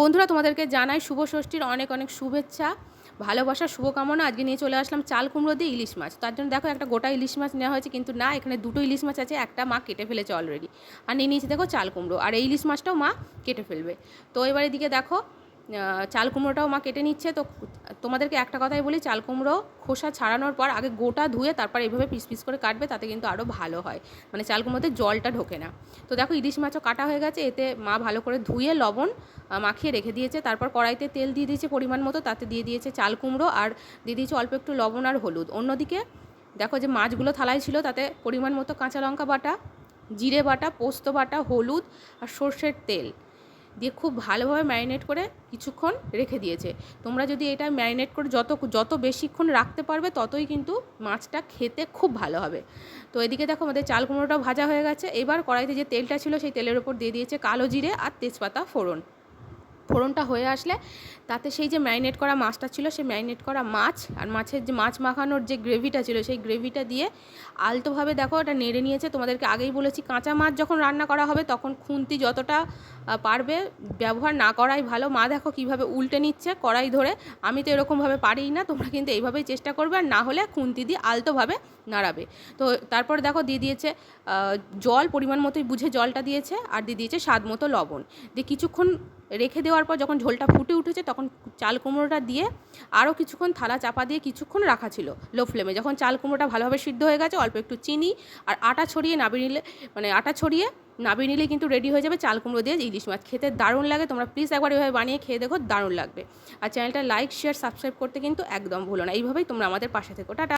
বন্ধুরা, তোমাদেরকে জানাই শুভ ষষ্ঠীর অনেক অনেক শুভেচ্ছা, ভালোবাসা, শুভকামনা। আজকে নিয়ে চলে আসলাম চাল কুমড়ো দিয়ে ইলিশ মাছ। তার জন্য দেখো একটা গোটা ইলিশ মাছ নেওয়া হয়েছে, কিন্তু না, এখানে দুটো ইলিশ মাছ আছে, একটা মা কেটে ফেলেছে অলরেডি আর নিয়ে নিয়েছে দেখো চাল কুমড়ো। আর এই ইলিশ মাছটাও মা কেটে ফেলবে। তো এবার এদিকে দেখো চাল কুমড়োটাও মা কেটে নিচ্ছে। তো তোমাদেরকে একটা কথাই বলি চাল কুমড়ো খোসা ছাড়ানোর পর আগে গোটা ধুয়ে তারপর এইভাবে পিস পিস করে কাটবে, তাতে কিন্তু আরও ভালো হয়। মানে চাল কুমড়োতে জলটা ঢোকে না। তো দেখো ইলিশ মাছও কাটা হয়ে গেছে, এতে মা ভালো করে ধুয়ে লবণ মাখিয়ে রেখে দিয়েছে। তারপর কড়াইতে তেল দিয়ে দিয়েছে পরিমাণ মতো, তাতে দিয়ে দিয়েছে চাল কুমড়ো আর দিয়ে দিয়েছে অল্প একটু লবণ আর হলুদ। অন্যদিকে দেখো যে মাছগুলো থালায় ছিল, তাতে পরিমাণ মতো কাঁচা লঙ্কা বাটা, জিরে বাটা, পোস্ত বাটা, হলুদ আর সর্ষের তেল। দিয়ে খুব ভালোভাবে ম্যারিনেট করে কিছুক্ষণ রেখে দিয়েছে। তোমরা যদি এটা ম্যারিনেট করে যত যত বেশিক্ষণ রাখতে পারবে, ততই কিন্তু মাছটা খেতে খুব ভালো হবে। তো এদিকে দেখো আমাদের চাল কুমড়োটাও ভাজা হয়ে গেছে। এবার কড়াইতে যে তেলটা ছিল, সেই তেলের ওপর দিয়ে দিয়েছে কালো জিরে আর তেজপাতা ফোড়ন। ফোড়নটা হয়ে আসলে তাতে সেই যে ম্যারিনেট করা মাছটা ছিল, সেই ম্যারিনেট করা মাছ আর মাছের যে মাছ মাখানোর যে গ্রেভিটা ছিল, সেই গ্রেভিটা দিয়ে আলতোভাবে দেখো ওটা নেড়ে নিয়েছে। তোমাদেরকে আগেই বলেছি, কাঁচা মাছ যখন রান্না করা হবে তখন খুন্তি যতটা পারবে ব্যবহার না করাই ভালো। মা দেখো কীভাবে উল্টে নিচ্ছে কড়াই ধরে। আমি তো এরকমভাবে পারিই না, তোমরা কিন্তু এইভাবেই চেষ্টা করবে আর না হলে খুন্তি দিয়ে আলতোভাবে নাড়াবে। তো তারপর দেখো দিয়ে দিয়েছে জল, পরিমাণ মতোই বুঝে জলটা দিয়েছে আর দিয়ে দিয়েছে স্বাদ মতো লবণ। দিয়ে কিছুক্ষণ রেখে দেওয়ার পর যখন ঝোলটা ফুটে উঠেছে, তখন চাল কুমড়োটা দিয়ে আরও কিছুক্ষণ থালা চাপা দিয়ে কিছুক্ষণ রাখা ছিল লো ফ্লেমে যখন চাল কুমড়োটা ভালোভাবে সিদ্ধ হয়ে গেছে, অল্প একটু চিনি আর আটা ছড়িয়ে নাবিয়ে নিলে মানে আটা ছড়িয়ে নাবিয়ে নিলে কিন্তু রেডি হয়ে যাবে চাল কুমড়ো দিয়ে ইলিশ মাছ। খেতে দারুণ লাগে, তোমরা প্লিজ একবার এভাবে বানিয়ে খেয়ে দেখো, দারুণ লাগবে। আর চ্যানেলটা লাইক শেয়ার সাবস্ক্রাইব করতে কিন্তু একদম ভুলো না। এইভাবেই তোমরা আমাদের পাশে থেকো। টাটা।